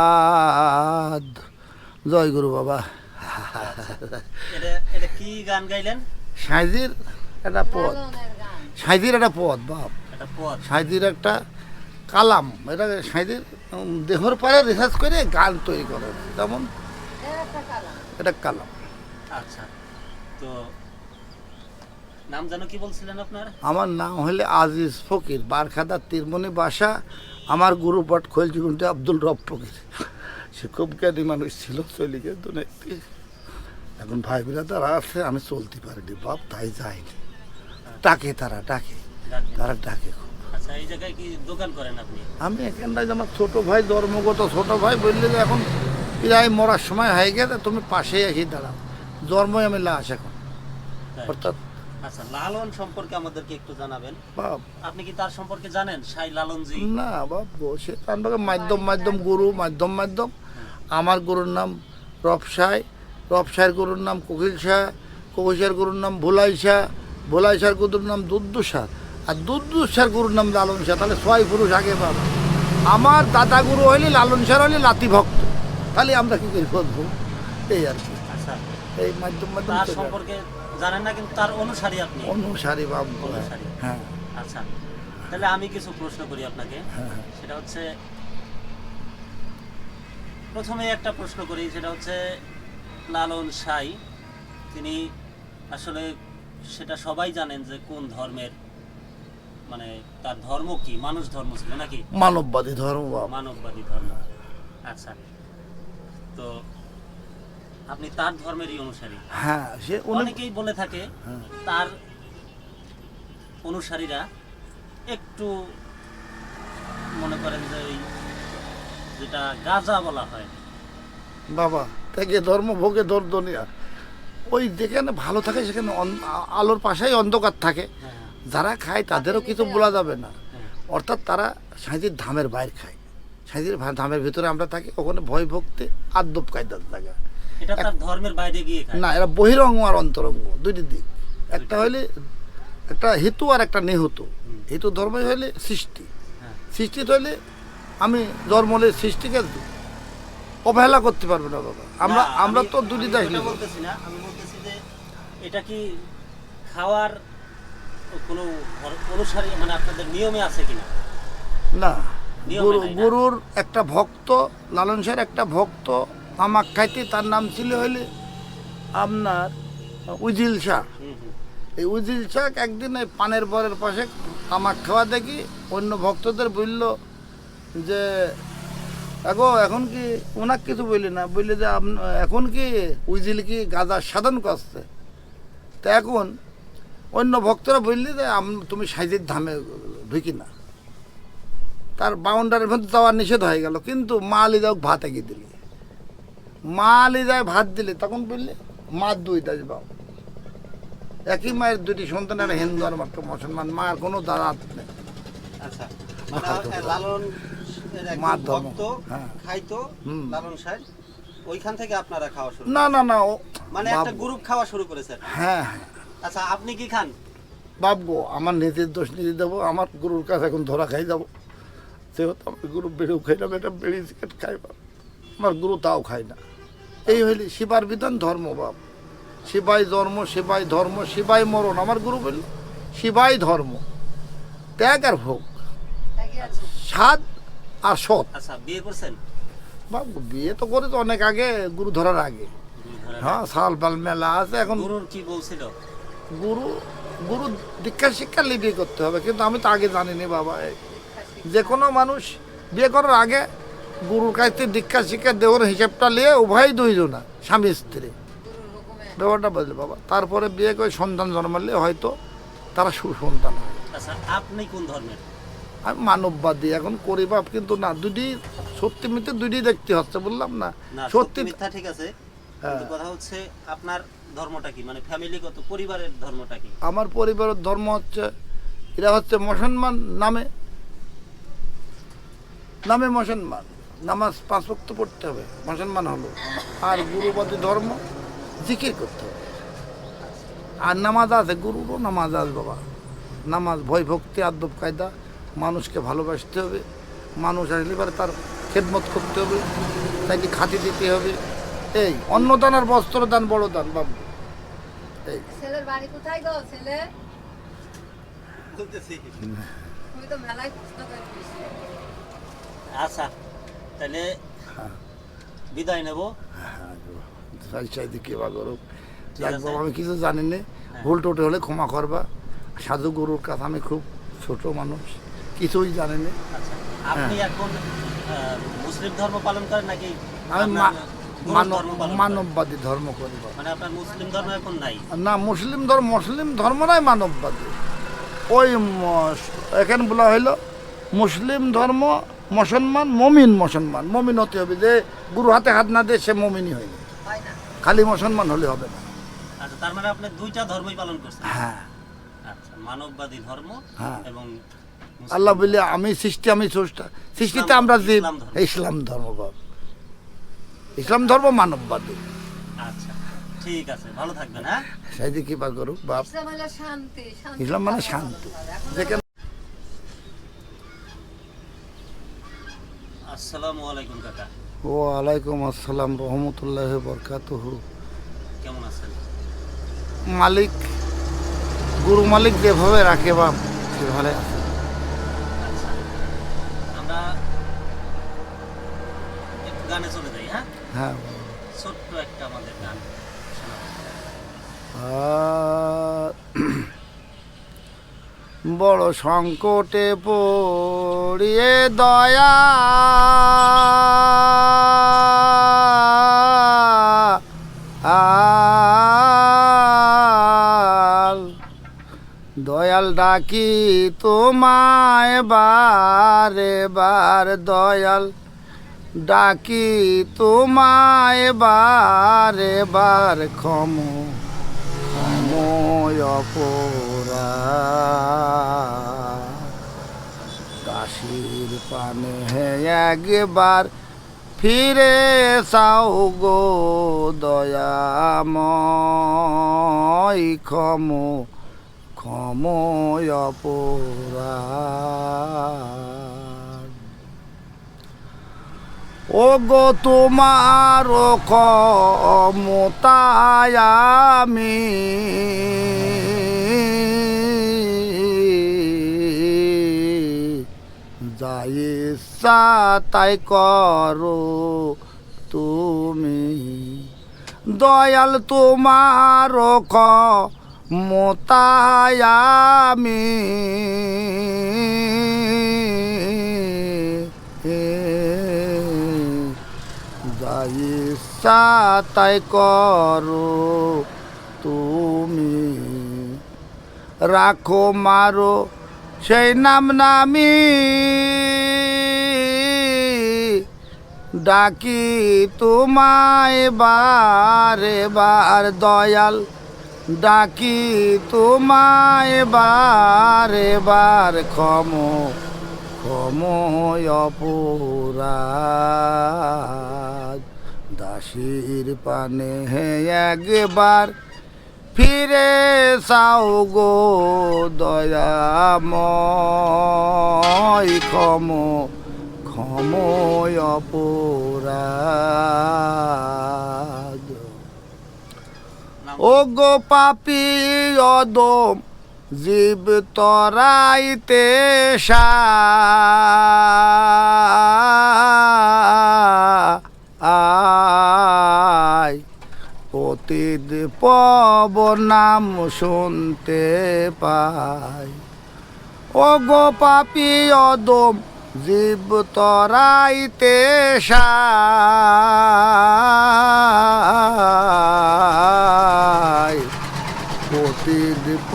অপরাধ। জয় গুরু বাবা। কি গান গাইলেন? সাঁজির একটা পদ। সাঁজির একটা পদ বাপ। সাঁজির একটা কালাম। এটা সাঁজির দেহর পারে রিসার্চ করে গান তৈরি করে। যেমন এটা কালাম। আচ্ছা। তো নাম জানো কি বলছিলেন আপনার? আমার নাম হলে আজিজ ফকির বারখাদা তিরমনি বাসা আমার গুরু পট খোল জীবনটা আব্দুল রব ফকির সে খুব জ্ঞানী মানুষ ছিল গিয়ে দুনিয়াতে এখন ভাই তারা আছে আমি চলতে পারিনি। বাপ তাই যাইনি ডাকে তারা ডাকে। তারা ডাকে খুব। আচ্ছা আমি এখানটায় যে আমার ছোটো ভাই ধর্মগত ছোট ভাই বললে যে এখন প্রায় মরার সময় হয়ে গেছে তুমি পাশেই এসে দাঁড়াও। জন্মই আমি লাশ এখন। অর্থাৎ আচ্ছা লালন সম্পর্কে আমাদেরকে একটু জানাবেন। আপনি কি তার সম্পর্কে জানেন সাই লালনজি? না বাবু সে তার মাধ্যম মাধ্যম গুরু মাধ্যম মাধ্যম। আমার গুরুর নাম রপসাই রপসাইয়ের গুরুর নাম কোকিল শাহ কোকিল শাহের গুরুর নাম ভোলাই শাহ ভোলাই শাহের গুরুর নাম দুদ্দু শাহ আর দুদ্দু শাহের গুরুর নাম লালন শাহ তাহলে ছয় পুরুষ আগে বাবা আমার দাদা গুরু হইলে লালন শাহ হইলে লাতি ভক্ত। তাহলে আমরা কি করি বলব এই আর কি। আচ্ছা। এই মাধ্যম মাধ্যম সম্পর্কে জানেন না কিন্তু তার অনুসারী আপনি। অনুসারী বাবু অনুসারী। হ্যাঁ। আচ্ছা তাহলে আমি কিছু প্রশ্ন করি আপনাকে। হ্যাঁ সেটা হচ্ছে প্রথমে একটা প্রশ্ন করি সেটা হচ্ছে লালন সাই তিনি আসলে সেটা সবাই জানেন যে কোন ধর্মের মানে তার ধর্ম কি? মানুষ ধর্ম ছিল নাকি? মানববাদী ধর্ম মানববাদী ধর্ম। আচ্ছা আপনি তার ধর্মেরই অনুসারী। হ্যাঁ সে অনেকেই বলে থাকে হ্যাঁ। তার অনুসারীরা একটু মনে করেন যে ওই যেটা গাজা বলা হয়। বাবা থেকে ধর্ম ভোগে ধর দুনিয়া। ওই যেখানে ভালো থাকে সেখানে আলোর পাশেই অন্ধকার থাকে। হ্যাঁ, যারা খায় তাদেরও কিছু বলা যাবে না। হ্যাঁ। অর্থাৎ তারা সাঁজির ধামের বাইরে খায়। সাঁজির ধামের ভিতরে আমরা থাকি ওখানে ভয় ভক্তি আদ্যপ কায়দার জায়গা এটা তার ধর্মের বাইরে গিয়ে না এরা বহিরঙ্গ আর অন্তরঙ্গ দুইটি দিক। একটা হইলে একটা হেতু আর একটা নেহতু। হেতু ধর্মই হইলে সৃষ্টি। হ্যাঁ। সৃষ্টি হইলে আমি জন্ম হলে সৃষ্টিকে অবহেলা করতে পারবে না বাবা। আমরা আমরা তো দুটি আমি বলতেছি না আমি বলতেছি যে এটা কি খাওয়ার কোনো অনুসারী মানে আপনাদের নিয়মে আছে কিনা? না? গুরুর একটা ভক্ত লালন শাহের একটা ভক্ত তামাক খাইতে তার নাম ছিল হইলে আপনার উজিল শাহ এই উজিল শাহ একদিন এই পানের বরের পাশে তামাক খাওয়া দেখি অন্য ভক্তদের বলল যে এগো এখন কি ওনার কিছু বললি না? বললি যে এখন কি উজিল কি গাঁজা সাধন করছে? তা এখন অন্য ভক্তরা বললি যে তুমি সাইজের ধামে ঢুকি না। তার বাউন্ডারির মধ্যে যাওয়া নিষেধ হয়ে গেল কিন্তু মা লিদাও ভাত এগিয়ে দিলি মা আলি যায় ভাত দিলে তখন বললে মা দুই দাস বাবু একই মায়ের দুটি সন্তান একটা হিন্দু আর মাত্র মুসলমান মার কোনো দাদা নেই। আচ্ছা মানে লালন ধর্ম। হ্যাঁ। খাইতো। লালন সাহেব ওইখান থেকে আপনারা খাওয়া শুরু না না না মানে একটা গ্রুপ খাওয়া শুরু হ্যাঁ হ্যাঁ। আচ্ছা আপনি কি খান? গো আমার নিজের দোষ নিজে দেবো আমার গুরুর কাছে এখন ধরা খাই যাব। সেহেতু আমার গুরু বেড়েও খাই এটা বেড়ি খাই বাপ আমার গুরু তাও খায় না। এই হইলে শিবার বিধান ধর্ম বাপ। শিবাই ধর্ম শিবাই ধর্ম শিবাই মরণ। আমার গুরু বলল শিবাই ধর্ম। ত্যাগ আর ভোগ। সাদ আর সৎ। আচ্ছা বিয়ে করছেন? বাপ বিয়ে তো করে তো অনেক আগে গুরু ধরার আগে। হ্যাঁ সাল পাল মেলা আছে এখন গুরুর কি বলছিল গুরু গুরু দীক্ষা শিক্ষা নিয়ে বিয়ে করতে হবে কিন্তু আমি তো আগে জানিনি বাবা। যে কোনো মানুষ বিয়ে করার আগে গুরুর কাছ দীক্ষা শিক্ষা দেওয়ার হিসাবটা নিয়ে উভয় দুইজনা স্বামী স্ত্রী। ব্যাপারটা বুঝলে বাবা তারপরে বিয়ে করে সন্তান জন্মালে হয়তো তারা সুসন্তান হয়। আচ্ছা আপনি কোন ধর্মের? আমি মানববাদী এখন করি বাপ কিন্তু না দুটি সত্যি মিথ্যে দুটি দেখতে হচ্ছে বললাম না? সত্যি মিথ্যা ঠিক আছে হ্যাঁ। কথা হচ্ছে আপনার ধর্মটা কি? মানে ফ্যামিলিগত পরিবারের ধর্মটা কি? আমার পরিবারের ধর্ম হচ্ছে এরা হচ্ছে মুসলমান নামে নামে মুসলমান। নামাজ পাঁচ ভক্ত পড়তে হবে মুসলমান হলো। আর গুরুপতি ধর্ম জিকির করতে হবে। আর নামাজ আছে গুরুরও নামাজ আছে বাবা। নামাজ ভয় ভক্তি আদব কায়দা মানুষকে ভালোবাসতে হবে। মানুষ আসলে পরে তার খেদমত করতে হবে তাকে খাতি দিতে হবে। এই অন্নদান আর বস্ত্র দান বড় দান বাবু। এই। ছেলের বাড়ি কোথায় গো ছেলে? তুমি তো মেলায় আচ্ছা। তাহলে হ্যাঁ। বিদায় নেব। চাইতে কে বা আছে। বাবা, আমি কিছু জানি না ভুল টোটে হলে ক্ষমা করবা। সাধু গুরুর কাছে আমি খুব ছোট মানুষ কিছুই জানি না আচ্ছা আপনি এখন মুসলিম ধর্ম পালন করেন নাকি আমি ধর্ম? মানববাদী ধর্ম করি। মানে আপনার মুসলিম ধর্ম এখন নাই? না মুসলিম ধর্ম মুসলিম ধর্মরাই মানববাদী। ওই এখানে বলা হইল মুসলিম ধর্ম মুসলমান মমিন মুসলমান। মমিন হতে হবে যে গুরু হাতে হাত না দিয়ে সে মমিনই হয়নি হয় খালি মুসলমান হলে হবে না। আচ্ছা তার মানে আপনি দুইটা ধর্মই পালন করছেন? হ্যাঁ। আচ্ছা মানববাদী ধর্ম হ্যাঁ। এবং আল্লাহ বলে আমি সৃষ্টি আমি স্রষ্টা। সৃষ্টিতে আমরা যে ইসলাম ধর্ম। ইসলাম ধর্ম বাব ইসলাম ধর্ম মানববাদী। আচ্ছা ঠিক আছে ভালো থাকবেন হ্যাঁ? সেই যে কৃপা করুক বাপ। ইসলাম শান্তি শান্তি ইসলাম মানে শান্তি। যেখানে আসসালামু আলাইকুম কাকা। ও আলাইকুম আসসালাম রহমতুল্লাহ বরকাতুহ। কেমন আছেন? মালিক গুরু মালিক যেভাবে রাখে বাপ সেভাবে আছে। আচ্ছা আমরা একটু গানে চলে যাই হ্যাঁ? হ্যাঁ। ছোট্ট একটা আমাদের গান বড় সংকটে পড়িয়ে দয়া। আল। দয়াল ডাকি তোমায় বারে বার দয়াল ডাকি তোমায় বারে বার ক্ষম, ক্ষময় অপরা পানে একবার ফিরে চাও গো দয়াময় ক্ষম ক্ষময় অপরা ও গো তোমার ক্ষমতায় আমি ইচ্ছা তাই করো তুমি। দয়াল তোমার ক্ষমতায় আমি। যাই তাই করো তুমি। রাখো মারো সেই নাম নামি। ডাকি তোমায় বারে বার দয়াল। ডাকি তোমায় বারে বার ক্ষম ক্ষময় অপরাধ। দাসির পানে একবার ফিরে চাও গো দয়াময় ক্ষম। ক্ষময় অপরাধ। ও গো পাপি অদম, জীব তরাইতে আয় পতিত পব নাম শুনতে পাই ও গো পাপি অদম জীব তরাইতে পতিত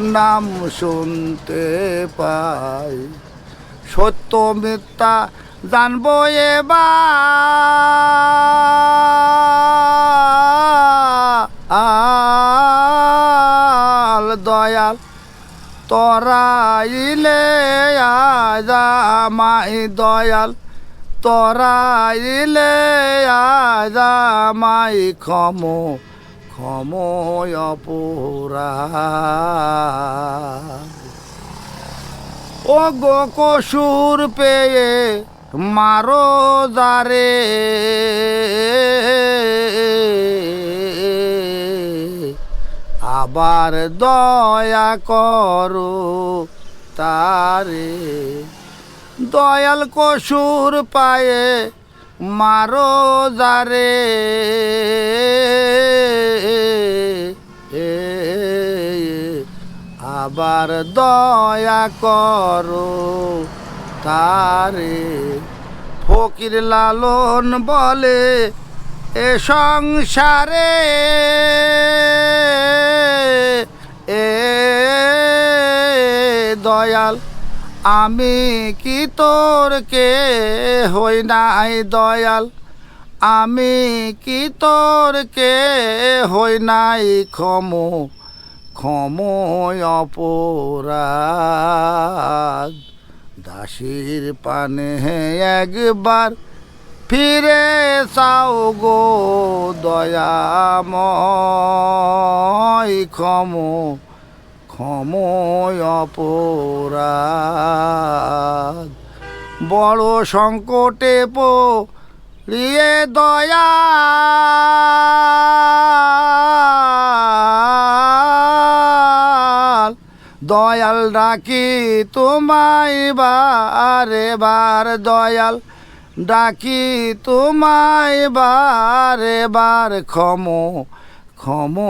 নাম শুনতে পাই। সত্য মিথ্যা জানব এবার। দয়াল তরাইলে আজামাই দয়াল। তরাইলে আজামাই ক্ষম ক্ষময় অপরা ও গো কসুর পেয়ে মারো দারে। আবার দয়া করো তারে। দয়াল কসুর পায়ে মারো যারে। আবার দয়া করো তারে। ফকির লালন বলে এ সংসারে। দয়াল, আমি কি তোর কে হই নাই দয়াল? আমি কি তোর কে হই নাই ক্ষম ক্ষম অপরাধ? দাসির পানে একবার ফিরে চাও গো দয়াময় ক্ষম ক্ষময় অপরাধ। বড় সংকটে পড়িয়ে দয়া। দয়াল ডাকি তোমায় বারে বার দয়াল ডাকি তোমায় বারে বার ক্ষম ক্ষম।